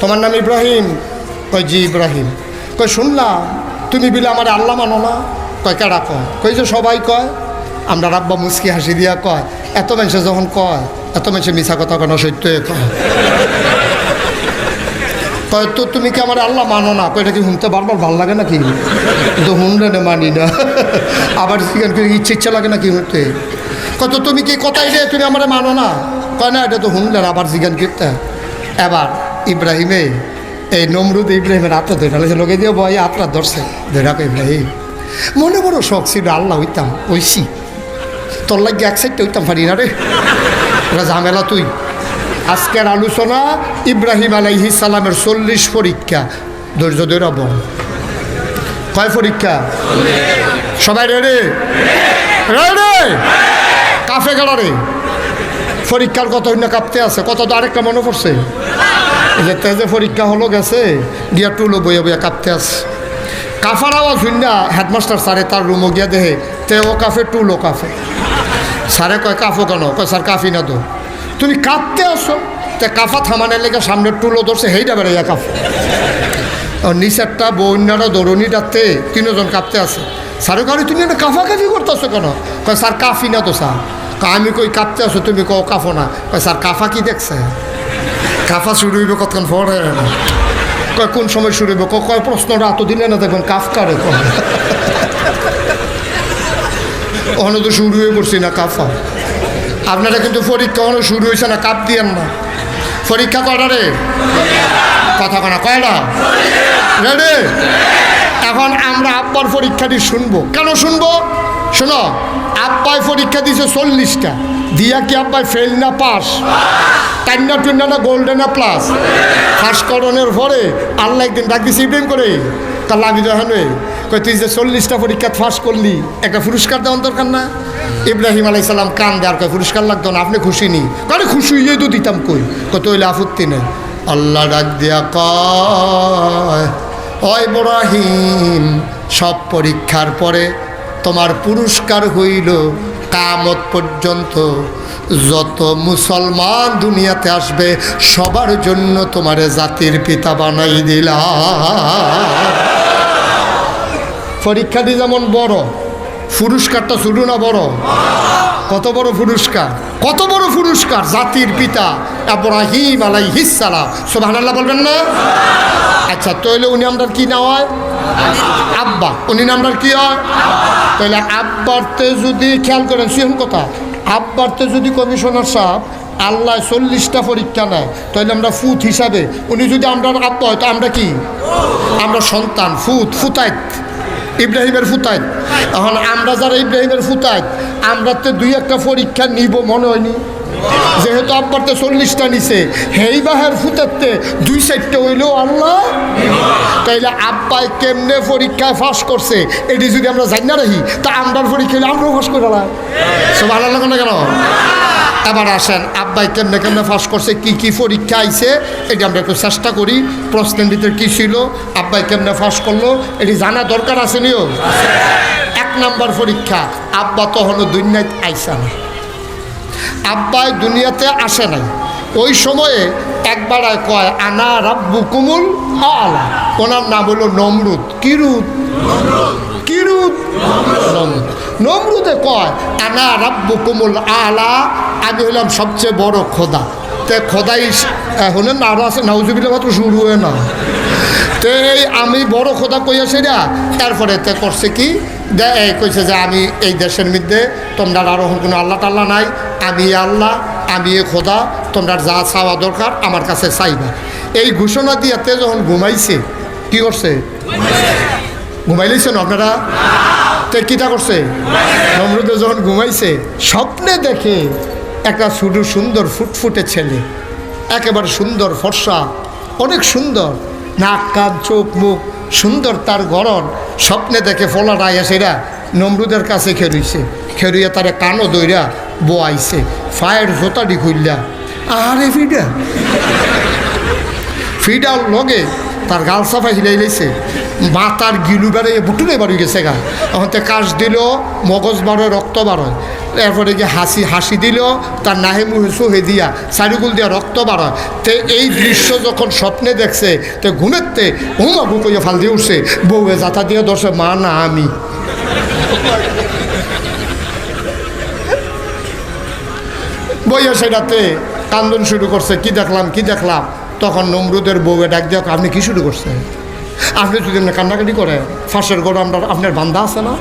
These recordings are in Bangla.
তোমার নাম ইব্রাহিম? কয়, জি, ইব্রাহিম। কয়, শুনলাম, তুমি বিলে আমার আল্লাহ মানো না। কয়, কেডা কয়? কই যে সবাই কয়। আমরা রাব্বা মুসকি হাসি দিয়া কয়, এত মানুষে যখন কয়, এত মানুষে মিছা কথা কেন সত্য কয়? কয়, তো তুমি কি আমার আল্লাহ মানো না? কয়, এটা কি শুনতে বারবার ভালো লাগে নাকি? কিন্তু শুনলে না, মানি না। আবার সেখান থেকে ইচ্ছে ইচ্ছা লাগে নাকি শুনতে? কত তুমি কি কথাই রে তুমি আমার মানো না? কয়, না, এটা তো শুনলে আবার জিজ্ঞান করতে। এবার ইব্রাহিমে, এই নমরুদ ইব্রাহিমের আত্মা ধরে ফেলেছে লোকে দিয়ে বয় আত্মা ধরছে, ধরে কয় ইব্রাহিম। মনে বড় শখ ছিল, আল্লাহ হইতাম ওইসি তোর লাগে এক সাইডটা হইতাম পারি না রে। ঝামেলা তুই। আজকের আলোচনা, ইব্রাহিম আলাইহি সালামের চল্লিশ পরীক্ষা। ধৈর্য বল কয় পরীক্ষা? সবাই রেডি? রেডি? কাফে গেল রে। পরীক্ষার কত অন্য কাঁপতে আছে? কত তো আরেকটা মনে পড়ছে? যে তেজে পরীক্ষা হলো গেছে গিয়া টুলো বইয়া বইয়া কাঁপতে আছে। কাফার আওয়াজ শুননা হেডমাস্টার স্যারে তার রুমও গিয়া দেহে তেও কাফে টুলো কাফে। স্যারে কয়, কাফো কেন? কয়, স্যার, কাফি না তো। তুমি কাঁদতে আসো তে কাফা থামানের লেগে সামনের টুলো ধরছে হেইটা বেড়াইয়া কাফ নিচেরটা বন্যারা দৌড়নি ডাকতে তিনজন কাঁপতে আছে। স্যারের কারণে তুমি একটা কাফা কাফি করতেছো কেন? কয়, স্যার, কাফি না তো, স্যার। আমি কই কাঁপতে আসো তুমি কও কাফো না? কয়, স্যার, কাফা কি দেখছে? কাফা শুরু হইবে কতক্ষণ পরে? কোন সময় শুরু হইবে? কয় প্রশ্নটা এত দিলে না দেখবেন কাফ কারে কয়। ওখানে তো শুরু হয়ে পড়ছি না কাফা। আপনারা কিন্তু পরীক্ষা কখনো শুরু হয়েছে না, কাপ দিয়েন না। পরীক্ষা কয়টা রে? কথা কনা কয়টা? রেডি? এখন আমরা আব্বার পরীক্ষাটি শুনব। কেন শুনব? শোনো, আব্বাই পরীক্ষা দিছে চল্লিশটা। দিয়া কি আব্বাই ফেল না পাস টান্না টুন্না না গোল্ডেন না প্লাস ফার্স্ট করণের পরে আল্লাহ একদিন ডাক দিছে, ইব্রাহিম করে তাহলে আমি যখন কই তুই যে চল্লিশটা পরীক্ষা ফাঁস করলি, একটা পুরস্কার দেওয়ার দরকার না? ইব্রাহিম আলাই সাল্লাম কান দেওয়ার কয়, পুরস্কার লাগতো না, আপনি খুশি নি? কারে খুশি হইয়ে তো দিতাম কই? কত হইলে আপত্তি নেই। আল্লাহ ডাক দিয়া কয় ইব্রাহিম, সব পরীক্ষার পরে তোমার পুরস্কার হইল কামত পর্যন্ত। যত মুসলমান দুনিয়াতে আসবে, সবার জন্য তোমারে জাতির পিতা বানাই দিলা পরীক্ষাটি যেমন বড়, পুরস্কারটা শুরু না বড়? কত বড় পুরস্কার, কত বড় পুরস্কার জাতির পিতা ইব্রাহিম আলাইহিসসালাম সুবহানাল্লাহ বলবেন না? আচ্ছা তাহলে উনি আমরা কি না হয়? আব্বা। উনি নামটার কি হয়? তাহলে আব্বারতে যদি খেয়াল করেন, সিহন কথা আব্বারতে যদি কমিশনার সাহেব আল্লাহ চল্লিশটা পরীক্ষা নেয় তাহলে আমরা ফুত হিসাবে, উনি যদি আমরা আব্বা হয়, তো আমরা কি? আমরা সন্তান, ফুত ফুতাইত ইব্রাহিমের ফুতাইত এখন আমরা যারা ইব্রাহিমের ফুতাইত আমরা তো দুই একটা পরীক্ষা নিব, মনে হয়নি? যেহেতু আব্বারতে চল্লিশটা নিছে, হেই বাহের ফুতাতে দুই সাইডটা হইলেও আল্লাহ তাইলে আব্বাই কেমনে পরীক্ষায় ফাঁস করছে, এটি যদি আমরা জানি না রাখি, তা আমরার পরীক্ষা হইলে আমরাও ফাঁস করে না সব না কেন? এবার আসেন, আব্বাই কেমনে কেমনে ফাঁস করছে, কি কি পরীক্ষা আইছে, এটি আমরা একটু চেষ্টা করি, প্রশ্নের ভিতরে কী ছিল, আব্বাই কেমনে ফাঁস করল, এটি জানা দরকার আছে নিও এক নাম্বার পরীক্ষা, আব্বা তো তখনও দুনিয়ায় আইসা না আব্বাই দুনিয়াতে আসে নাই। ওই সময়ে একবার কয়, আনা রাব্বু কুমুল আলা। ওনার নাম হলো নমরুদ। কিরুদ কিরুদ নমরুদ। নমরুদে কয় আনা রাব্বু কুমুল আলা আমি হলাম সবচেয়ে বড় খোদা। তে খোদাই হলেন না আরও আছে নাউজুবিল্লা মাত্র শুরু হয়ে না। তে এই আমি বড় খোদা কইয়া সেটা তারপরে তে করছে কি কইছে যে আমি এই দেশের মধ্যে তোমরা আরও কোনো আল্লাহ টাল্লাহ নাই আমি আল্লাহ আমি এ খোদা তোমরা যা চাওয়া দরকার আমার কাছে চাইবা। এই ঘোষণা দিয়াতে যখন ঘুমাইছে কি করছে? ঘুমাইলেছেন আপনারা? তে কিটা করছে? নমরুদে যখন ঘুমাইছে, স্বপ্নে দেখে একটা শুধু সুন্দর ফুটফুটে ছেলে, একেবারে সুন্দর ফর্সা, অনেক সুন্দর, নাক, কান, চোখ, মুখ, সুন্দর তার গড়ন, স্বপ্নে দেখে ফলাটা এসেরা নমরুদের কাছে খেরুইছে খেরুইয়া তারে কানও দইরা বোয়াইছে, ফায়ের জোতাটি খুললা আরে ফিডা, ফিডার লগে তার গাল সাফা হিলাই লাইছে মাতার গিলু বেড়ে বুটুলে বাড়ি গেছে গা। এখন তে কাশ দিল, মগজ বাড়ে রক্ত বাড়য় এরপরে গিয়ে হাসি হাসি দিল, তার নাহে মুহে সুহে দিয়া চারিগুল দিয়া রক্ত বাড়ায় তে এই দৃশ্য যখন স্বপ্নে দেখছে, তে ঘুমেতে হুমা বুকইয়া ফাল দিয়ে উঠছে বউয়ে যাতা দিয়ে দর্শে মা না আমি। বইয়া সেটাতে কান্দন শুরু করছে, কি দেখলাম কি দেখলাম? তখন নমরুদের বউয়ে ডাক দিয়ে আপনি কি শুরু করছেন? আপনি যদি কান্নাকাটি করে ফাঁসের গড় আমরা আপনার বান্দা আছে না?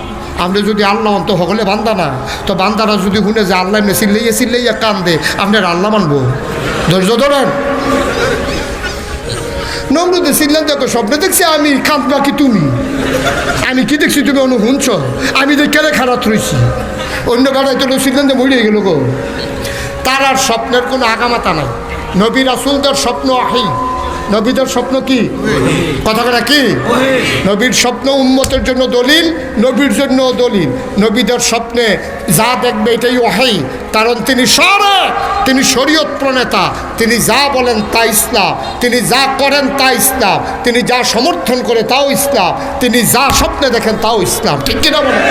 আপনি যদি আল্লাহ অন্ত হকলে বান্দা না, তো বান্দারা যদি শুনে যে আল্লাহ এমনি চিল্লাইয়া চিল্লাইয়া কান্দে, আপনার আল্লাহ মানবো? ধৈর্য ধরেন। নমরুদে চিল্লান দেখো, স্বপ্নে দেখছি আমি, কাঁদবা কি তুমি? আমি কি দেখছি তুমি অনু শুনছ? আমি যে কেড়ে খারাপ রয়েছি অন্য বেড়ায় তো দিয়ে মরিয়ে গেল গো। তার আর স্বপ্নের কোনো আগামাতা নাই। নবী রাসুলদের স্বপ্ন আহি নবীদের স্বপ্ন কি? কথাটা কি? নবীর স্বপ্ন উন্মতের জন্য দলিল, নবীর জন্য দলিল। নবীদের স্বপ্নে যা দেখবে এটাই ওহাই কারণ তিনি সারা, তিনি শরীয়ত প্রণেতা। তিনি যা বলেন তা ইসলাম। তিনি যা করেন তা ইসলাম। তিনি যা সমর্থন করে তাও ইসলাম। তিনি যা স্বপ্নে দেখেন তাও ইসলাম। ঠিক কিনা বলেন?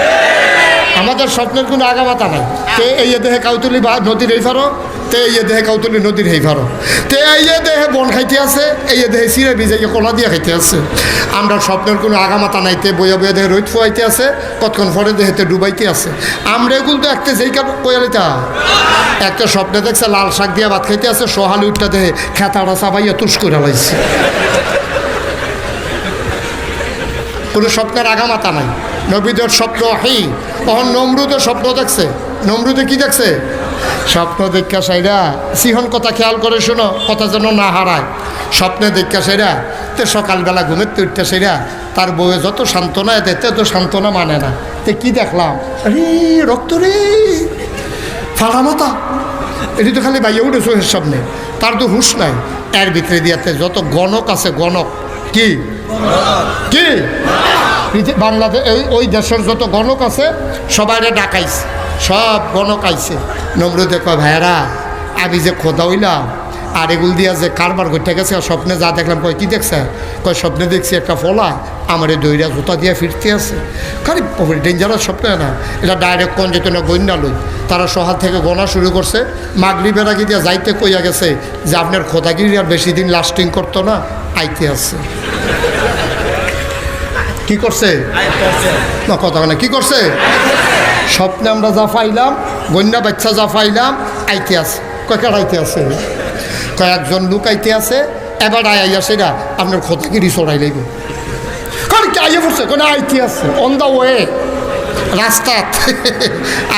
আমাদের স্বপ্নের কোনো আগামাতা নাই। তে এই দেহে কাউতুলি বা নদীর এই ফারো তে এই দেহে কাউতুলি নদীর এই ফারো তে এই দেহে বন খাইতে আছে এই দেহে চিরে ভিজাইকে কলা দিয়ে খাইতে আছে। আমরা স্বপ্নের কোনো আগামাতা নাই তে বইয়া বইয়া দেহে রোদ ফুয়াইতে আছে কতক্ষণ পরে দেহেতে ডুবাইতে আছে। আমরা এগুলো তো একটা যেই কাপ কয়ালিতা একটা স্বপ্নে দেখছে লাল শাক দিয়ে ভাত খাইতে আছে সোহালি উঠটা দেহে খেতাটা চাবাইয়া তুষ করে লাইছে। কোনো স্বপ্নের আগামাতা নাই। নবীদের স্বপ্ন হেই তখন নমরুদের স্বপ্ন দেখছে। নমরুদে কি দেখছে? স্বপ্ন দেখা সাইরা, সিহন কথা খেয়াল করে শোনো, কথা যেন না হারায়। স্বপ্নে দেখা সাইরা, তে সকালবেলা ঘুমের তো উঠতে সাইরা, তার বউয়ে যত সান্ত্বনা দেয় তত সান্ত্বনা মানে না। তে কি দেখলাম? আরে, রক্ত রে! ফাড়া মাথা। এটি তো খালি বাইয়ে উঠেছো চোখের সামনে। তার তো হুঁশ নাই। এর ভিতরে দিয়াতে যত গণক আছে, গণক। কি? কি? বাংলাদেশ ওই ওই দেশের যত গণক আছে, সবাইরে ডাকাইছে। সব গণক আইছে। নমরুদে কয়, ভাইয়ারা, আমি যে খোদা হইলাম, আর এগুল দিয়া যে কারবার করতে গেছে স্বপ্নে যা দেখলাম, কয়, কি দেখছে? কয়, স্বপ্নে দেখছি একটা ফলা, আমার এই দইরা জুতা দিয়া ফিরতে আছে। খালি ডেঞ্জারাস স্বপ্ন না। এটা ডাইরেক্ট কোন যেত না গণ্যা লই। তারা সহাল থেকে গণা শুরু করছে। মাগরিবের আগে দিয়া যাইতে কইয়া গেছে যে, আপনার খোদাগিরি আর বেশি দিন লাস্টিং করতো না, আইতে আছে। কি করছে? না কথা না কি করছে? স্বপ্নে আমরা যা পাইলাম গন্যা বাচ্চা যা পাইলাম আইতে আছে। কয়েকার আইতে আছে? কয়েকজন লোক আইতে আছে এবার আই আইয়া সেটা আপনার খোতাগিরি চড়াই লাগবে কারণ কি আইয়া পড়ছে? কোনো আইতে আছে। অন দ্য ওয়ে রাস্তাত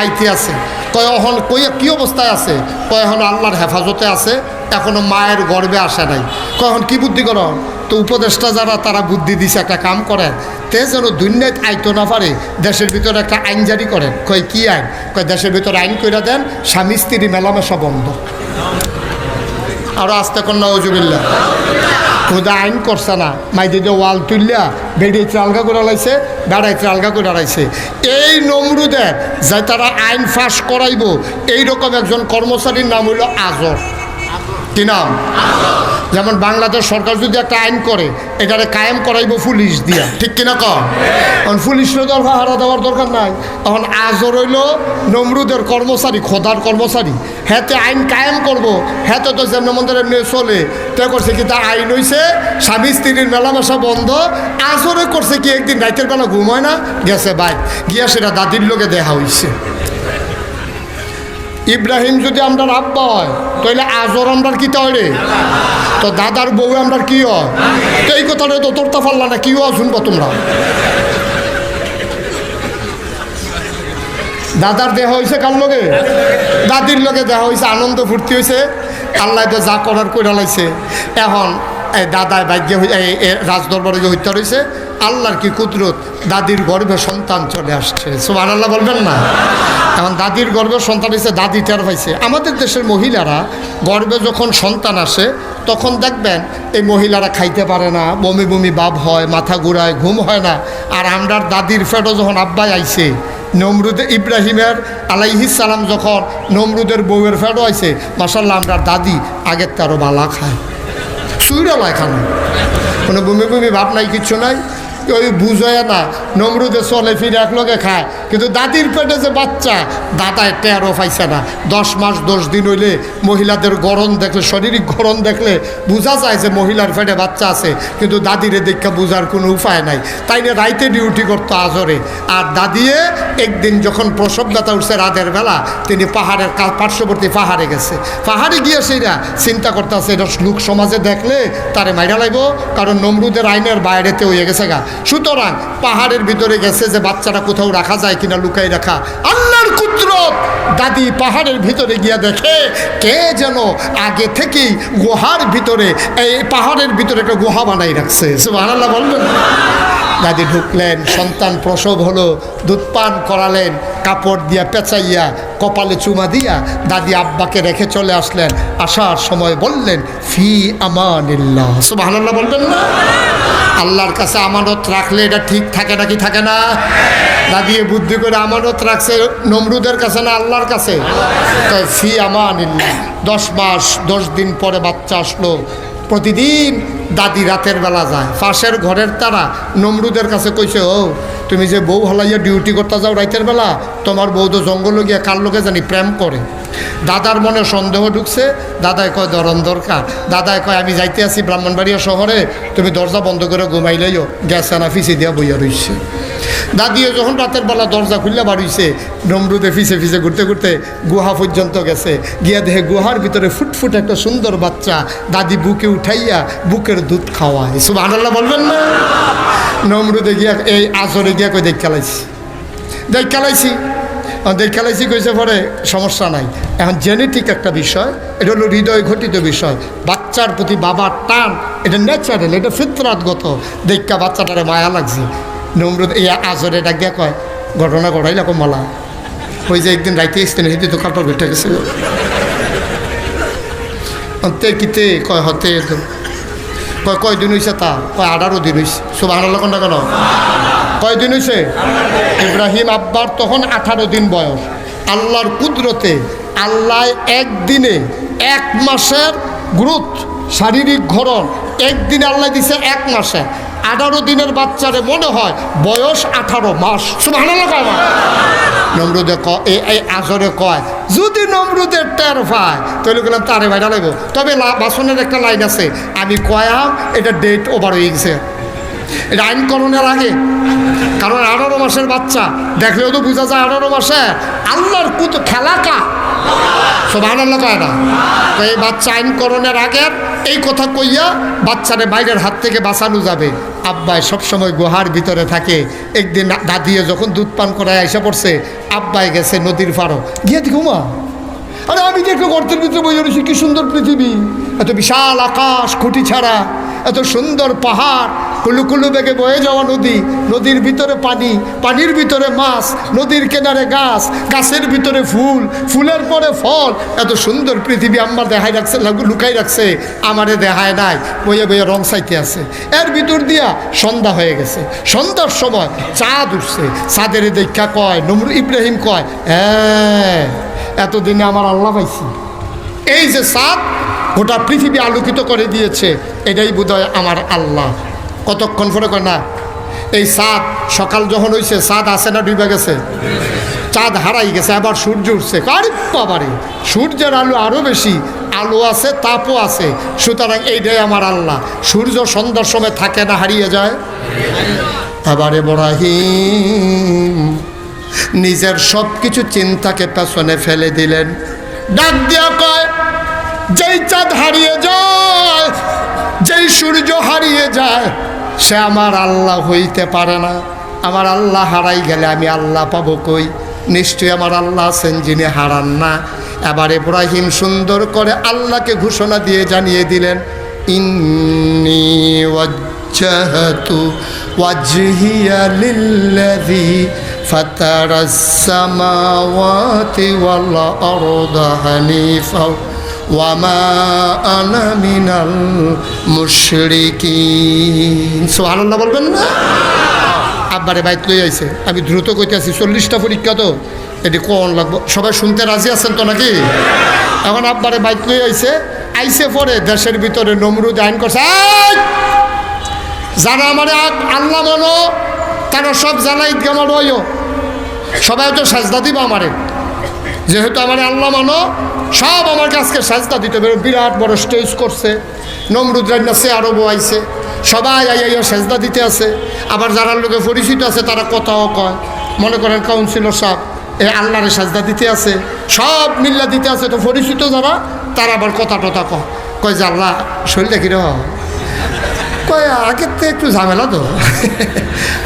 আইতে আছে। কয় এখন কই কি অবস্থায় আছে? কয় এখন আল্লাহর হেফাজতে আছে এখনও মায়ের গর্বে আসে নাই। কখন কি বুদ্ধি করো? তো উপদেষ্টা যারা, তারা বুদ্ধি দিছে, একটা কাম করেন। তে যেন দুর্নীত আইতো না পারে, দেশের ভিতরে একটা আইন জারি করেন। কয়, কি আইন? কয়, দেশের ভিতরে আইন করে দেন, স্বামী স্ত্রী মেলামেশা বন্ধ। আরও আস্তে কন্যা ওজুবিল্লা খুদা আইন করছে না। মাইদিকে ওয়াল তুললা বেড়িয়ে আলগা করে লাইছে বেড়াইতে আলগা করে লাইছে। এই নমরুদের, যে তারা আইন ফাঁস করাইব, এইরকম একজন কর্মচারীর নাম হইল আজর। কি নাম। যেমন বাংলাদেশ সরকার যদি একটা আইন করে, এটারে কায়েম করাইব পুলিশ দিয়া। ঠিক কিনা কম এখন পুলিশের দর হারা দেওয়ার দরকার নাই। তখন আজর হইল নমরুদের কর্মচারী, খোদার কর্মচারী। হ্যাতে আইন কায়েম করব হ্যাতে তো যেমন মন্দির এমনি চলে। তে করছে কি তা আইন হইছে, স্বামী স্ত্রীর মেলামেশা বন্ধ। আজরে করছে কি, একদিন রাতের বেলা ঘুম হয় না, গেছে বাইক গিয়া সেটা দাদির লোকে দেখা হইছে। ইব্রাহিম যদি আমরা আব্বা হয় তাহলে আজর আমরা কি তাহলে তো দাদার বউ আমরা কি হয়? তো এই কথাটা তো তোরটা পারলা না, কি হয় শুনব তোমরা? দাদার দেহ হয়েছে কার লগে? দাদির লগে দেহ হয়েছে আনন্দ ফুর্তি হয়েছে আল্লাহ তো যা করার করে লাইছে। এখন এই দাদায় ভাগ্যে রাজদরবারে হত্যা রয়েছে আল্লাহর কি কুদরত? দাদির গর্ভে সন্তান চলে আসছে। সোমান আল্লাহ বলবেন না? এখন দাদির গর্ভে সন্তান এসে দাদি টের পাইছে। আমাদের দেশের মহিলারা গর্ভে যখন সন্তান আসে, তখন দেখবেন এই মহিলারা খাইতে পারে না, বমি বমি ভাব হয়, মাথা ঘুরায়, ঘুম হয় না। আর আমরার দাদির ফেটও যখন আব্বাই আইছে, নমরুদ ইব্রাহিমের সালাম যখন নমরুদের বউয়ের ফেটও আইছে মাসাল্লাহ আমরার দাদি আগের তারও বালা খায় সুইরালা এখানে কোনো বমি বমি ভাব নাই, কিচ্ছু নাই। ওই বুঝয় না নমরুদে চলে ফিরে এক লগে খায়। কিন্তু দাদির পেটে যে বাচ্চা, দাদায় টেরও পাইছে না। দশ মাস, দশ দিন হইলে মহিলাদের গরম দেখলে, শারীরিক গরম দেখলে বোঝা যায় যে মহিলার পেটে বাচ্চা আছে। কিন্তু দাদিরে দেখা বোঝার কোনো উপায় নাই। তাই না রাইতে ডিউটি করতো আজরে। আর দাদিয়ে একদিন যখন প্রসবদাতা উঠছে রাতের বেলা, তিনি পাহাড়ের পার্শ্ববর্তী পাহাড়ে গেছে। পাহাড়ে গিয়ে সেইরা চিন্তা করতেছে, এটা লোক সমাজে দেখলে তারে মাইরা লাগব কারণ নমরুদের আইনের বাইরেতে হয়ে গেছে গা। সুতরাং পাহাড়ের ভিতরে গেছে যে বাচ্চাটা কোথাও রাখা যায় কিনা লুকাই রাখা। আল্লাহর কুদরত। দাদি পাহাড়ের ভিতরে গিয়া দেখে কে যেন আগে থেকেই গুহার ভিতরে, এই পাহাড়ের ভিতরে একটা গুহা বানাই রাখছে। সুবহানাল্লাহ বলবেন। দাদি ঢুকলেন সন্তান প্রসব হলো দুধ পান করালেন কাপড় দিয়া পেঁচাইয়া কপালে চুমা দিয়া দাদি আব্বাকে রেখে চলে আসলেন। আসার সময় বললেন ফি আমানিল্লাহ। সুবহানাল্লাহ বলবেন না? আল্লাহর কাছে আমানত রাখলে এটা ঠিক থাকে নাকি থাকে না? দাদিয়ে বুদ্ধি করে আমানত রাখছে নমরুদের কাছে না আল্লাহর কাছে? ফি আমানিল্লাহ। দশ মাস দশ দিন পরে বাচ্চা আসলো প্রতিদিন দাদি রাতের বেলা যায়। পাশের ঘরের তারা নমরুদের কাছে কইছে, ও, তুমি যে বউ হালাইয়া ডিউটি করতে যাও রাতের বেলা, তোমার বউ তো জঙ্গলে গিয়া কার লোকে জানি প্রেম করে? দাদার মনে সন্দেহ ঢুকছে। দাদায় কয় দরন দরকার। দাদায় কয়, আমি যাইতে আছি ব্রাহ্মণবাড়িয়া শহরে। তুমি দরজা বন্ধ করে ঘুমাইলেও গ্যাস আনা ফিসে দিয়া বইয়া রইছে। দাদিও যখন রাতের বেলা দরজা খুললে বাড়িছে, নমরুদে ফিসে ফিসে ঘুরতে ঘুরতে গুহা পর্যন্ত গেছে। গিয়া দেখে গুহার ভিতরে ফুটফুট একটা সুন্দর বাচ্চা দাদি বুকে উঠাইয়া বুকের দুধ খাওয়া খাওয়ায়। সুবাহ বলবেন না? নমরুদে গিয়া এই আজরে গিয়া কই দেখ খেলাইছি দেখ খেলাইছি দেখ খেলাইছি কইছে পরে সমস্যা নাই। এখন জেনেটিক একটা বিষয়, এটা হলো হৃদয় ঘটিত বিষয়। বাচ্চার প্রতি বাবার টান, এটা ন্যাচারাল এটা ফিতরাতগত। দেখা বাচ্চাটারে মায়া লাগছে। নমরুদ, এই আজরে ডাক কয়, ঘটনা ঘটাই লাগো মালা। ওই যে একদিন রাইতে এসতেন হেঁটে তো কাপড় বেটে গেছে অন্তে কিতে কয়, হতে তো কয়, কয়দিন হয়েছে তা? কয়, আঠারো দিন হয়েছে সব আনার কোনটা কেন? কয়দিন হয়েছে ইব্রাহিম আব্বার তখন আঠারো দিন বয়স। আল্লাহর কুদরতে আল্লাহ একদিনে এক মাসের গ্রোথ, শারীরিক ঘরণ একদিনে আল্লাহ দিছে এক মাসে। আঠারো দিনের বাচ্চারে মনে হয় বয়স আঠারো মাস। নমরুদে ক এই আজরে কয়, যদি নমরুদের টের পায়, তাহলে গেলাম তারে ভাইরা লাগবো তবে বাসনের একটা লাইন আছে, আমি কয়াম এটা ডেট ওভার হয়ে গেছে। এটা আইনকরণের আগে। কারণ আঠারো মাসের বাচ্চা, দেখলেও তো বোঝা যায় আঠারো মাসে আল্লাহর কুত খেলা কা? সব আনন্দ কয় না? তো এই বাচ্চা আইনকরণের আগে এই কথা কইয়া বাচ্চারে বাইরের হাত থেকে বাঁচানো যাবে। আব্বাই সবসময় গুহার ভিতরে থাকে। একদিন দাদিয়ে যখন দুধ পান করায় এসে পড়ছে, আব্বাই গেছে নদীর পাড়ো। গিয়ে দেখো আরে আমি দেখো গর্তের ভিতরে বই রয়েছি, কি সুন্দর পৃথিবী। এত বিশাল আকাশ, খুঁটি ছাড়া, এত সুন্দর পাহাড় কুলু কুলু বেগে বয়ে যাওয়া নদী, নদীর ভিতরে পানি, পানির ভিতরে মাছ, নদীর কিনারে গাছ, গাছের ভিতরে ফুল, ফুলের পরে ফল। এত সুন্দর পৃথিবী আমার দেখাই রাখছে লুকাই রাখছে, আমারে দেখায় নাই বইয়ে বইয়ে রং চাইতে আছে। এর ভিতর দিয়া সন্ধ্যা হয়ে গেছে। সন্ধ্যার সময় চাঁদ উঠছে। চাঁদের দেখা কয়, নমরু ইব্রাহিম কয় হ্যাঁ এতদিনে আমার আল্লাহ পাইছি। এই যে সাদ গোটা পৃথিবী আলোকিত করে দিয়েছে, এটাই বোধহয় আমার আল্লাহ। কতক্ষণ পরে কয়, না, এই সাদ সকাল যখন হয়েছে সাদ আসে না ডুবে গেছে? চাঁদ হারাই গেছে, আবার সূর্য উঠছে। আরে বাবারে, সূর্যের আলো আরও বেশি, আলো আছে, তাপও আছে। সুতরাং এইটাই আমার আল্লাহ। সূর্য সন্ধ্যার সময় থাকে না, হারিয়ে যায়। আবার এব্রাহিম নিজের সব কিছু চিন্তাকে পেছনে ফেলে দিলেন। ডাক দিয়া কয়, যেই চাঁদ হারিয়ে যায়, যেই সূর্য হারিয়ে যায় সে আমার আল্লাহ হইতে পারে না আমার আল্লাহ হারাই গেলে আমি আল্লাহ পাবো কই নিশ্চয়ই আমার আল্লাহ আছেন যিনি হারান না এবার ইব্রাহিম সুন্দর করে আল্লাহকে ঘোষণা দিয়ে জানিয়ে দিলেন ইন্নি وجهت وجهي للذي فطر السماوات والأرض حنيفا বলবেন আব্বারে বাইত লই আইছে। আমি দ্রুত কইতেছি, চল্লিশটা পরীক্ষা তো। এটি কন লাগবো? সবাই শুনতে রাজি আছেন তো নাকি? এখন আব্বারে বাইক লই আইছে আইসে পরে দেশের ভিতরে নমরুদ আইন করছে। যারা আমার আল্লাহ মনো, তারা সব জানা ঈদগা মারো সবাই তো সাজদা দিব আমারে। যেহেতু আমার আল্লাহ মানো সব আমার কাছকে সাজদা দিতে হবে বিরাট বড় স্টেজ করছে। নমরুদ রান্নাসে আরও বইছে সবাই আইয়া সাজদা দিতে আছে। আবার যারা লোকে পরিচিত আছে, তারা কথাও কয়। মনে করেন কাউন্সিলর সাহেব, এ আল্লাহরে সাজদা দিতে আছে। সব মিল্লা দিতে আছে, তো পরিচিত যারা, তারা আবার কথা টথা কয়। কয় যে আল্লাহ, শরীরটা কীরকম কয় আগের তো একটু ঝামেলা তো।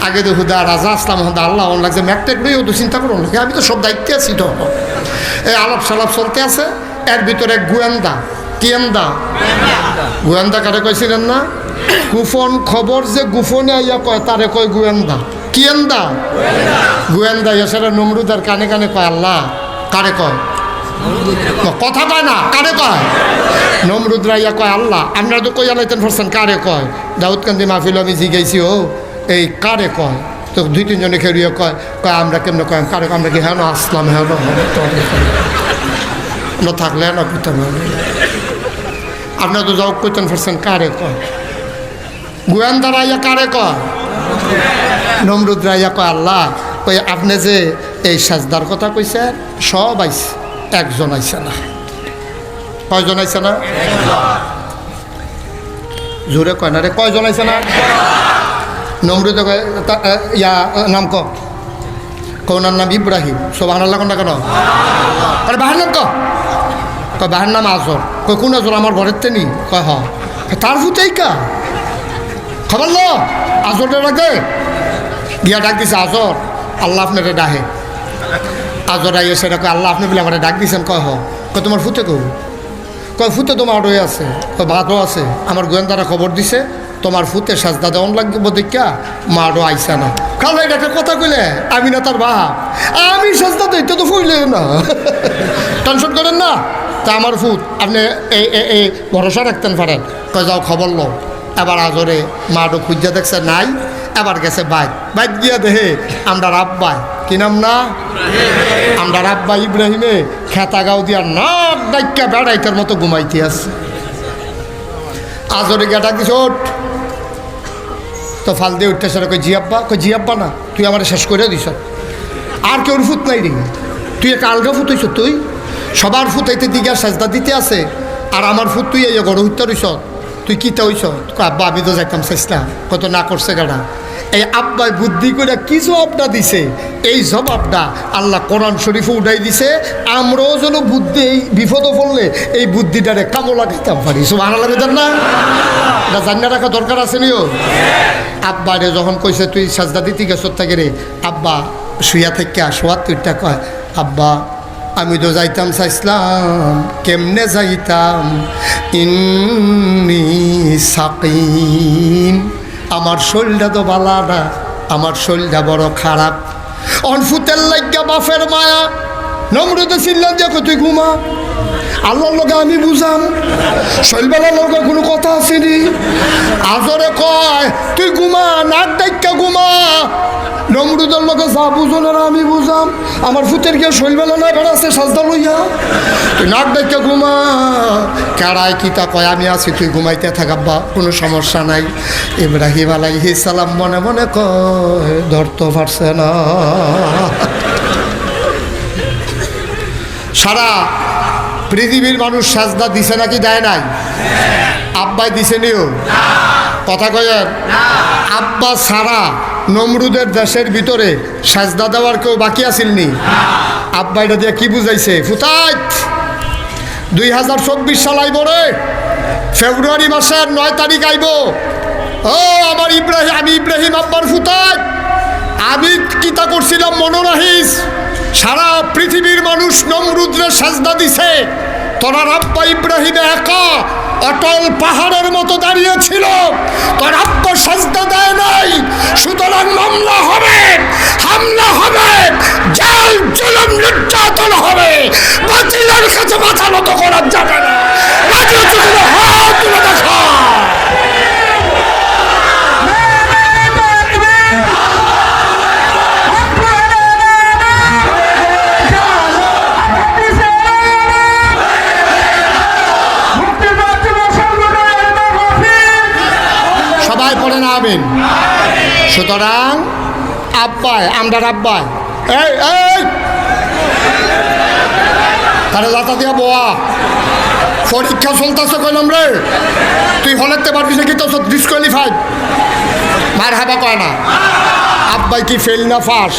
আগে তো হুদা রাজা আসলাম, হুদা আল্লাহ লাগছে। ম্যাকটেক লইও চিন্তা করুন। আমি তো সব দায়িত্বে আছি তো। এই আলাপ সালাপ চলতে আছে। এর ভিতরে গোয়েন্দা। কিয়েন্দা গোয়েন্দা কারে কইছিলেন না? গোপন খবর যে গোপনে আইয়া কয় তারে কয় গোয়েন্দা। কিয়েন্দা গোয়েন্দা এছাড়া নমরুদার কানে কানে কয় আল্লাহ কারে কয়? কথা কয় না কারে কয়? নমরুদ ইয়া কয় আল্লাহ আমরা তো কই আলাইতেন পারছেন কারে কয়? দাউদকান্দি মাহফিল আমি জিগাইছি ও এই কারে কয়? তো দুই তিনজনে খেলিয়ে কয় কয়, আমরা কেমনে কয়? কারে? আমরা কি হ্যাঁ আসলাম হ্যাঁ আমরা থাকলে হ্যাঁ করতাম আপনার তো যাও কইতেন পারছেন কারে কয়? গোয়েন্দা রাইয়া কারে কয়? নমরুদ রাইয়া কয়, আল্লাহ কই আপনি যে এই সাজদার কথা কইছে সব আইছে, একজন আইছে না। কয়জন আইছে না? জোরে কয় না রে, কয়জন আইছে না? নমরুদ তা- ইয়া নাম ক। কৌনার নাম ইব্রাহিম। সব আনাল্লা কোনটা কেন আরে বাহার নাম ক। বাহার নাম আজর কয় কোন আজর আমার ঘরের তেনি। কয় হ। তার ফুতেই কা। খবর লো। আজরের আগে গিয়া ডাক দিছে আজর আল্লাহ আপনারে ডাহে। আজর আইয়ে সেটা কয় আল্লাহ আপনি বলে আমার ডাক দিয়েছেন কয় হ। কয় তোমার ফুতে কৌ? কয় ফুতে তোমার রয়ে আছে। কয় ভাতও আছে। আমার গোয়েন্দারা খবর দিছে। তোমার ফুতে সাজদা দেওয়ান লাগবে দেখা মারও আইসা না। এটা একটা কথা কইলে, আমি না তার বাপ। আমি সাজদা দিই, তো ফুইলে না। টেনশন করেন না। তা আমার ফুত, আপনি এই এই- ভরসা রাখতেন পারেন কয়, যাও খবর লো এবার আজরে মাঠও খুঁজা দেখছে, নাই। এবার গেছে বাইক বাইক গিয়া দেহে আমরা রাব্বাই কি নাম না? আমরা রাব্বা ইব্রাহিমে খেতা গাও দিয়া নাক ডাইকা বেড়াইটার মতো ঘুমাইতে আছে আজরে গেটা ওঠ তো ফাল দিয়ে উঠতেছে কই জিয়াব্বা কই জিয়াব্বা না, তুই আমার শেষ করে দিস। আর কেউ ফুত নাই রে। তুই একটা আলগা ফুট হইছ তুই। সবার ফুট হইতে দিঘা সাজদা দিতে আছে। আর আমার ফুত তুই এই গড় হইতে রইছ তুই কিতা হইছ? আব্বা, আমি তো যাইতাম চেষ্টা কত না করছে গাড়া এই আব্বাই বুদ্ধি করে কিছু জবাবটা দিছে? এই জবাবটা আল্লাহ কোরআন শরীফে উঠাই দিছে। আমরাও যেন বুদ্ধি এই বিপদও পড়লে এই বুদ্ধিটারে কামো লাগাইতাম পারি। সব আনা লাগাইতাম না এটা জানিয়ে রাখা দরকার আছে নিও। আব্বা রে যখন কইছে, তুই সাজদা দিতে গেছ থাকে রে? আব্বা শুয়া থেকে শোয়ার তুইটা কয়, আব্বা, আমি তো যাইতাম চাইছিলাম, কেমনে যাইতাম? ইন্নি সাকিম আমার শরীরটা তো বালা না, আমার শরীরটা বড় খারাপ। অনফুতের লাগ্যা বাফের মায়া। নম্রতে চিনলাম দেখো তুই ঘুমা। আল্লাহর লোকে আমি বুঝাম। শৈলবেলার লোকে কোনো কথা আসেনি। আজরে কয় তুই ঘুমা নাক ডাইকা ঘুমা নমরুদের লোকে যা বুঝো না আমি বুঝাম। আমার ফুতের গিয়ে শৈলবেলা না বেড়াচ্ছে সাজদা লইয়া। তুই নাক ডাইকা ঘুমা। কারায় কি তা কয়? আমি আছি তুই ঘুমাইতে থাকাব্বা কোনো সমস্যা নাই। ইব্রাহিম আলাইহি সালাম মনে মনে কয় ধরতে পারছে না। সারা পৃথিবীর মানুষ সাজদা দিছে নাকি দেয় নাই? আব্বাই দিছে নিও। কথা কয়েন আব্বা সারা নমরুদের দেশের ভিতরে সাজদা দেওয়ার কেউ বাকি আসিলনি আব্বা এটা দিয়ে কি বুঝাইছে? ফুতাইত! দুই হাজার চব্বিশ সাল আইব রে। ফেব্রুয়ারি মাসের নয় তারিখ আইব। ও, আমার ইব্রাহিম আমি ইব্রাহিম আব্বার ফুতাইত! আমি কিতা করছিলাম মনোরাহিস সারা পৃথিবীর মানুষ নমরুদ্রে সাজদা দিছে। তোরা রাব্বা ইব্রাহিম একা অটল পাহাড়ের মতো দাঁড়িয়েছিল। তার আব্বা সাজদা দেয় নাই। সুতরাং মামলা হবে, হামলা হবে, জাল, জুলুম, নির্যাতন হবে। বাতিলের কাছে মাথা নত করা যাবে না? হাত তুলে দেখা সবাই পড়ে না আবেন সুতরাং আব্বায় আমরা আব্বায় এই এই! তারে লাতা দিয়া বোয়া। পরীক্ষা চলতেছে কইলাম রে। তুই হলেতে পারবি নাকি তো ডিসকোয়ালিফাইড মার হাবা কয় না। আব্বাই কি ফেল না ফাঁস?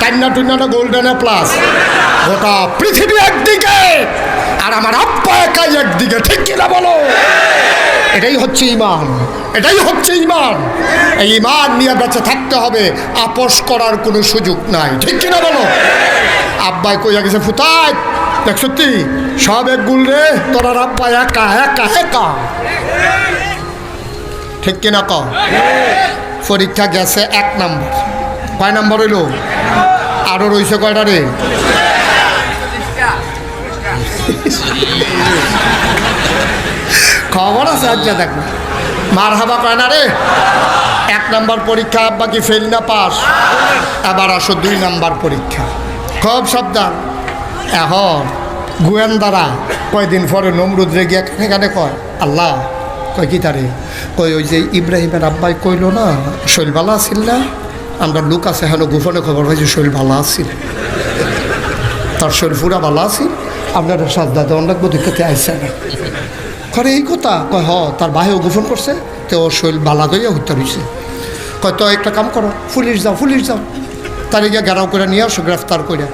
টান্না টুন্নাটা গোল্ডেনে প্লাস গোটা পৃথিবী একদিকে। আর আমার আব্বা একাই একদিকে। ঠিক কিনা বলো? এটাই হচ্ছে ইমান এটাই হচ্ছে ইমান এই ইমান নিয়ে বেঁচে থাকতে হবে, আপোষ করার কোনো সুযোগ নাই। ঠিক কিনা বলো? আব্বাই কইয়া গেছে ফুতায় দেখ সত্যি সব এক গুল রে তোরা আব্বা একা একা একা। ঠিক কিনা ক পরীক্ষা গেছে এক নম্বর। কয় নম্বর হইল? আরও রইছে কয়টা রে? খবর আছে আচ্ছা দেখো। মার হাবা কয়, না রে, এক নাম্বার পরীক্ষা আব্বা কি ফেল না পাস? এবার আসো, দুই নাম্বার পরীক্ষা। খুব সাবধান। এখন গোয়েন্দারা কয়দিন পরে নমরুদ রে গিয়া কানে কানে কয়, আল্লাহ, কয় কি তারে? কই ওই যে ইব্রাহিমের আব্বাই কইল না, শৈল ভালো আছিল না? আমরা লোক আছে হেন গোপনে খবর হয়েছে শৈল ভালো আছিল। তার শরীর পুরা ভালো আছিল? আপনারা সাজদা দেওয়ান লাগবো, দেখতে আইসে না করে এই কথা কয়, হ তার বাহেও গোপন করছে তো শরীর বালা গইয়া হত্যা হয়েছে কয় তো একটা কাম করো পুলিশ যাও পুলিশ যাও। তার গিয়ে গেরাও করে নিয়ে আসো গ্রেফতার করে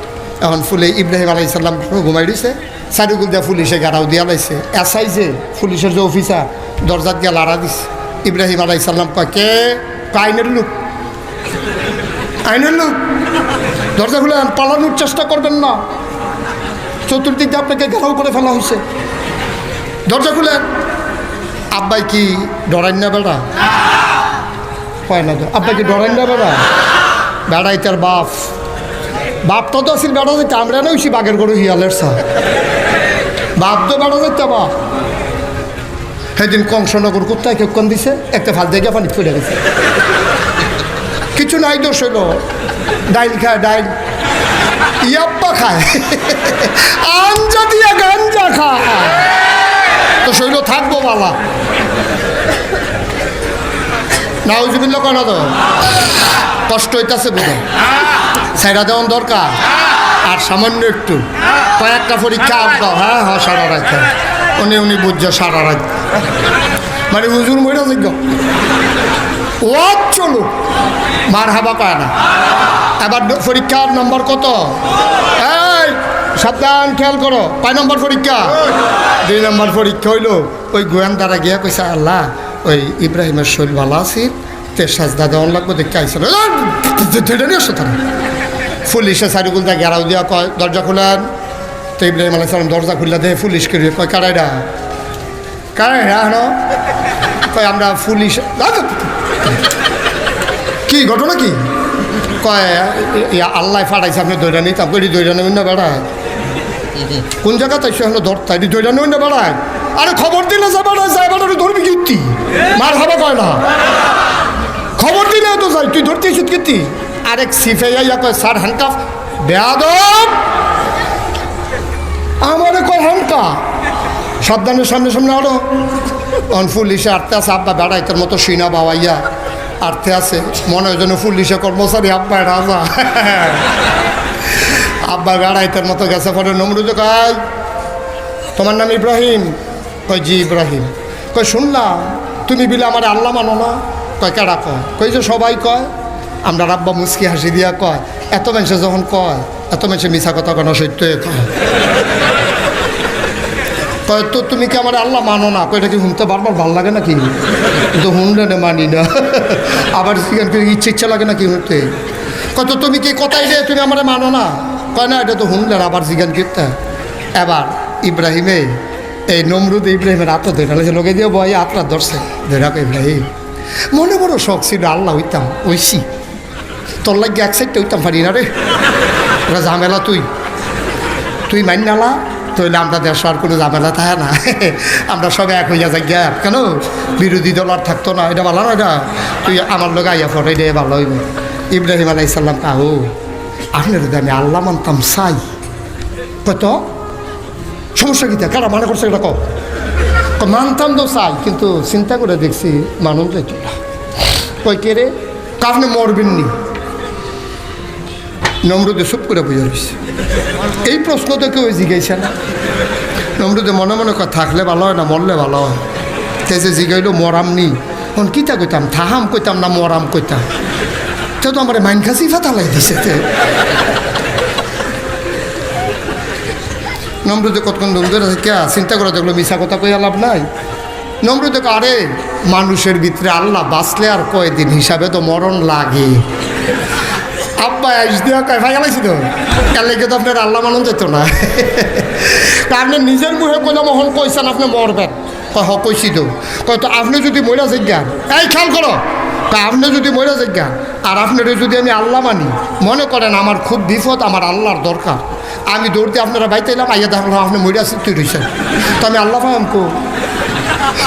এখন ফুলে ইব্রাহিম আলাই সাল্লাম ঘুমাই দিছে চারিগুল দিয়া পুলিশে গেরাও দিয়া লাইছে। এসআই যে পুলিশের যে অফিসার দরজাত গিয়া লাড়া দিছে। ইব্রাহিম আলাই সাল্লাম কয়, কে? আইনের লোক। আইনের লোক। দরজা খুলে পালানোর চেষ্টা করবেন না। চতুর্দিক দিয়ে আপনাকে ঘেরাও করে ফেলা হয়েছে দরজা খুলেন আব্বাই কি ডরাইন না বেড়া? কয় না আব্বাই কি ডরাইন না বেড়া? বেড়াই তার বাপ। বাপটা তো আসিল বেড়া যেতে আমরা না হইছি বাগের গরু হিয়ালের সা বাপ তো বেড়া যেতে বাপ। সেদিন কংসনগর কোথায় কেউ কোন দিছে, একটা ফাল জায়গা পানি ফুলে গেছে। কিছু নাই দোষ হইল। ডাইল খায়, ডাইল। ইয়াপ্পা খায়। আঞ্জা দিয়া গাঞ্জা খায়। তো শৈল থাকব বাবা। বালা নাউজুবিল্লা কেন তো? কষ্ট হইতাছে বোধ সাইডা দেওয়ান দরকার। আর সামান্য একটু। কয়েকটা পরীক্ষা আব্বা হ্যাঁ হ্যাঁ সারা রাত। উনি উনি বুঝছে সারা রাত। মানে হুজুর মহিলা যোগ্য ও চলো মার হাবা পায় না। এবার পরীক্ষার নম্বর কত? এই সাবধান খেয়াল করো কয় নম্বর পরীক্ষা দুই নম্বর পরীক্ষা হইল ওই গোয়েন্দারা গিয়া কইসা আল্লাহ ওই ইব্রাহিমের শরীর ভালো আছিল তে সাজদা দেওয়ান লাগবে দেখতে আইসল ধরে নিয়ে আসো তারা পুলিশে চারিগুল দা গেরাও দিয়া কয় দরজা খুলেন তো ইব্রাহিম আলাই সালাম দরজা খুললা দেয় পুলিশ করি কয় কারাইরা কারাইরা হনো কয় আমরা পুলিশ কি ঘটনা কি কয় ইয়া আল্লাহ ফাটাইছে আপনি দৈরা নিতাম কই দৈরা নেবেন না বেড়ায় কোন জায়গা তাই সেখানে ধরতে হয় দৈরা নেবেন না বেড়ায়। আরে খবর দিলে যা বেড়ায় যায় বেড়ারে ধরবি কীর্তি? মার হাবা কয় না খবর দিলে তো যাই, তুই ধরতে এসে কীর্তি? আরেক সিফে ইয়া কয়, স্যার হ্যান্ডকাফ বেয়াদব! আমারে কয় হ্যান্ডকা সাবধানের সামনে সামনে আরও। অনফুল ইসে আটতে আছে, আব্বা বেড়াইতের মতো সিনা বাবাইয়া আটতে আছে। মনে হয় যেন ফুল পুলিশে কর্মচারী, আব্বা রাজা আব্বা বেড়াইতের মতো গেছে পরে নমরুদ কয়? তোমার নাম ইব্রাহিম? কয় জি, ইব্রাহিম। কয় শুনলাম, তুমি বিলে আমার আল্লাহ মানো না? কয়, কেডা কয়? কই যে সবাই কয়? আমরা রাব্বা মুসকি হাসি দিয়া কয়। এত মানুষে যখন কয়, এত মানুষে মিশা কথা কেন সত্য কয়। তো তুমি কি আমার আল্লাহ মানো না? কয়টা কি শুনতে বারবার ভালো লাগে নাকি? কিন্তু শুনলে না মানি না। আবার ইচ্ছে ইচ্ছা লাগে নাকি শুনতে? কত তুমি কি কথাই রে তুমি আমার মানো না? কয় না, এটা তো শুনলেন আবার জিজ্ঞান করতে। এবার ইব্রাহিমে, এই নমরুদ ইব্রাহিমের আত্মা ধরে লোকে দিয়ে বয় আত্মা ধরছে ধরা ইব্রাহিম। মনে বড় শখ ছিল, আল্লাহ হইতাম ওইসি তোর লাগে এক সাইডটা হইতাম পারি না রে? ওরা ঝামেলা তুই। তুই মাইন নালা তৈলে আমরা দেশ আর কোনো ঝামেলা থাকে না। আমরা সবে এক হইয়া যাই গিয়া। কেন? বিরোধী দল আর থাকতো না। এটা ভালো না এটা? তুই আমার লোক আইয়া পড়ে রে ভালো হইবে। ইব্রাহিম আলাই সাল্লাম কাহু? আপনার আমি আল্লাহ মানতাম সাই কত সমস্যা কী কারা মানে করছে এটা কম মানতাম তো চাই, কিন্তু চিন্তা করে দেখছি মানুষ যাইত না কই কে রে? কারণে মরবেন নি। নমরুদে চুপ করে বুঝে রয়েছে এই প্রশ্ন তো কেউ জিজ্ঞাসা না। নমরুদে মনে মনে থাকলে ভালো হয় না, মরলে ভালো হয়। তাই যে জিগাইলো, মরাম নি। এখন কিতা কইতাম? থাহাম কইতাম না মরাম কইতাম? তো তো আমার মাইন খাসি ফাতালাই দিছে তে। নমরুদে কতক্ষণ ধরে কে চিন্তা করে দেখল মিশা কথা কইয়া লাভ নাই। নমরুদে কয়, আরে মানুষের ভিতরে আল্লাহ বাঁচলে আর কয়দিন হিসাবে তো মরণ লাগে। আব্বা দিয়া কয় ভাই গেলাইছি তো। কাল লেগে তো আপনার আল্লাহ মানুন যেত না। আপনি নিজের মুখে কইলে মহন কইছেন আপনি মরবেন। কয় হ কইছি তো। কয় তো আপনি যদি মইরা জিজ্ঞান এই খেয়াল করো তা আপনি যদি মইরা জিজ্ঞান আর আপনার যদি আমি আল্লাহ মানি, মনে করেন আমার খুব বিপদ, আমার আল্লাহর দরকার। আমি দৌড়তে আপনারা বাইতে এলাম, আইয়া দেখলাম, আপনি মইরা তুই রয়েছেন তো আমি আল্লাহ ফাহাম কো?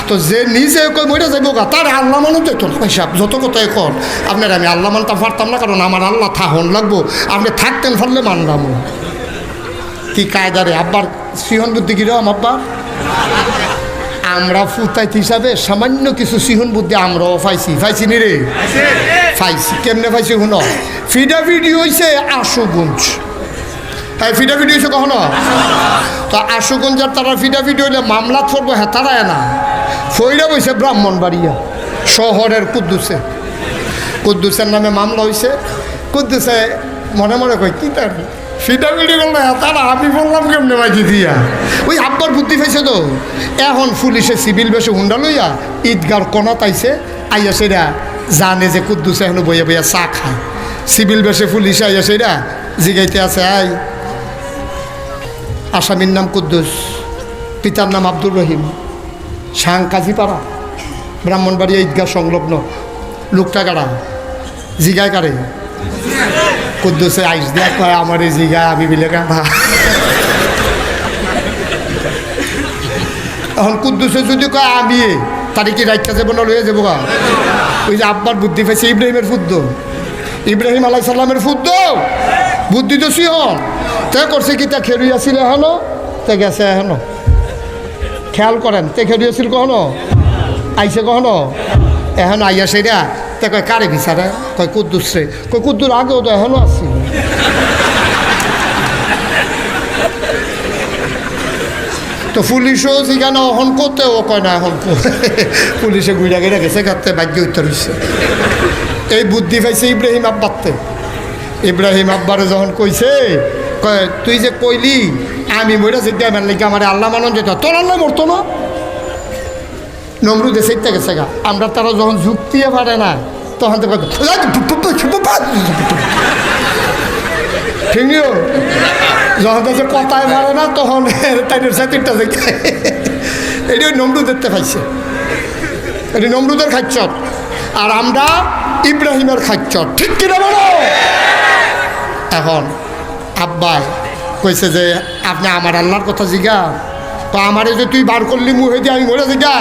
তো যে নিজে কই মরে যাইব গা, তার আল্লাহ মানুষ যেত না যত কথা এখন আপনার আমি আল্লাহ মানতাম, পারতাম না, কারণ আমার আল্লাহ থাহন লাগবো। আপনি থাকতেন ফললে মানলাম। কি কায়দারে আব্বার সিহন বুদ্ধি কিরম আব্বা? আমরা ফুতাইত হিসাবে সামান্য কিছু সিহন বুদ্ধি আমরাও পাইছি। পাইছি নি রে? পাইছি। কেমনে পাইছি শুন? ফিডা ভিডিও হয়েছে আশুগুঞ্জ। হ্যাঁ ফিডা ভিডিও হয়েছে কখনো? তো আশুগঞ্জের তারা ফিডা ভিডিও হইলে মামলা করব হ্যাঁ তারায় না ফইরা বইছে ব্রাহ্মণবাড়িয়া শহরের কুদ্দুসে। কুদ্দুসের নামে মামলা হয়েছে কুদ্দুসে মনে মনে কয় কি তার? ফিডা ভিডিও করলে তারা আমি বললাম কেমনে বাজি দিয়া? ওই আব্বার বুদ্ধি পাইছে তো। এখন পুলিশে সিভিল বেশে হুন্ডা লইয়া ঈদগার কোনা তাইছে আইয়া সেরা জানে যে কুদ্দুসে এখন বইয়া বইয়া চা খায়। সিভিল বেশে পুলিশে আইয়া সেরা জিগাইতে আছে, আই। আসামির নাম কুদ্দুস, পিতার নাম আব্দুর রহিম। সাং কাজীপাড়া, ব্রাহ্মণবাড়িয়া ঈদগাহ সংলগ্ন লোকটা কাড়া জিগায় কারে কুদ্দুসে আইস দেয়া কয়, আমার এই জিগা আমি বিলে কাড়া এখন কুদ্দুসে যদি কয়, আমি তারে কি রাইখা যাব না লইয়া যাব ওই যে আব্বার বুদ্ধি পাইছে, ইব্রাহিমের ফুদ্দ। ইব্রাহিম আলাই সাল্লামের ফুদ্দ। বুদ্ধি তো সিহন তে করছে কি, তা আছিল এখনও? তে গেছে এখনও? খেয়াল করেন, তে খেরুই আছিল কখনো? আইছে কখনো? এখন আইয়া সেটা তে কয়, কারে বিচারে কয় কুদ্দুস রে কয়, কুদ্দুর আগেও তো এখনও আছি। তো পুলিশও যেখানে অহন করতে ও কয় না, এখন পুলিশে গুইরা গিরা গেছে কাটতে ভাগ্য উত্তর হচ্ছে এই বুদ্ধি পাইছে ইব্রাহিম আব্বাতে ইব্রাহিম আব্বারে যখন কইছে, কয়, তুই যে কইলি, আমি মরে যে দেবেন নাকি আমার আল্লাহ মানন যেত? তোর আল্লাহ মরতো না? নমরুদে সেইটা গেছে গা। আমরা তারা যখন যুক্তিয়ে পারে না, তখন তো যখন তো যে কথায় পারে না, তখন তাইনের সাথেটা দেখে। এটি ওই নমরুদ দেখতে পাইছে। এটি নমরুদের খাচ্চত আর আমরা ইব্রাহিমের খাচ্চত ঠিক কিনা বলো? এখন আব্বাই কইছে যে, আপনি আমার আল্লাহর কথা জিগা। তো আমারে যে তুই বার করলি মুহে দিয়ে আমি মরে জিগা।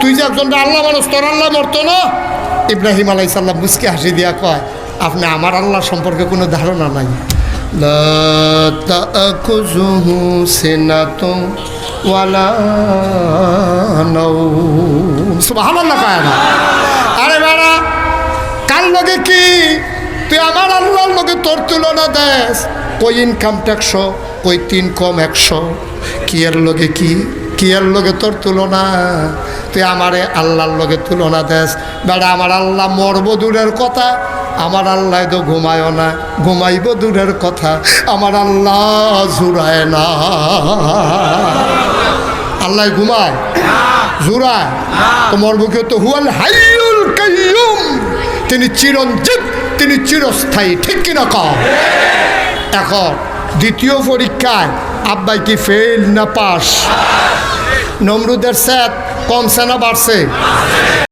তুই যে একজন আল্লাহ মানুষ, তোর আল্লাহ মরতো না? ইব্রাহিম আলাই সাল্লাম মুসকে হাসি দিয়া কয়, আপনি আমার আল্লাহ সম্পর্কে কোনো ধারণা নাই। আরে বাড়া, কার লগে কি? তুই আমার আল্লাহর লগে তোর তুলনা দেস। কই ইনকাম ট্যাক্সো কই তিন কম একশো। কি এর লগে কি? কি এর লগে তোর তুলনা? তুই আমারে আল্লাহর লগে তুলনা দেস। বেড়া, আমার আল্লাহ মরব দূরের কথা, আমার আল্লাহ তো ঘুমায় না, ঘুমাইব দূরের কথা, আমার আল্লাহ জুড়ায় না। আল্লাহ ঘুমায়? জুড়ায়? তোমার বুকে তো হুয়াল হাইয়ুল কাইয়ুম। তিনি চিরঞ্জীব তিনি চিরস্থায়ী, ঠিক কিনা কম এখন দ্বিতীয় পরীক্ষায় আব্বাই কি ফেল না পাস? নমরুদের স্যাত কমছে না বাড়ছে।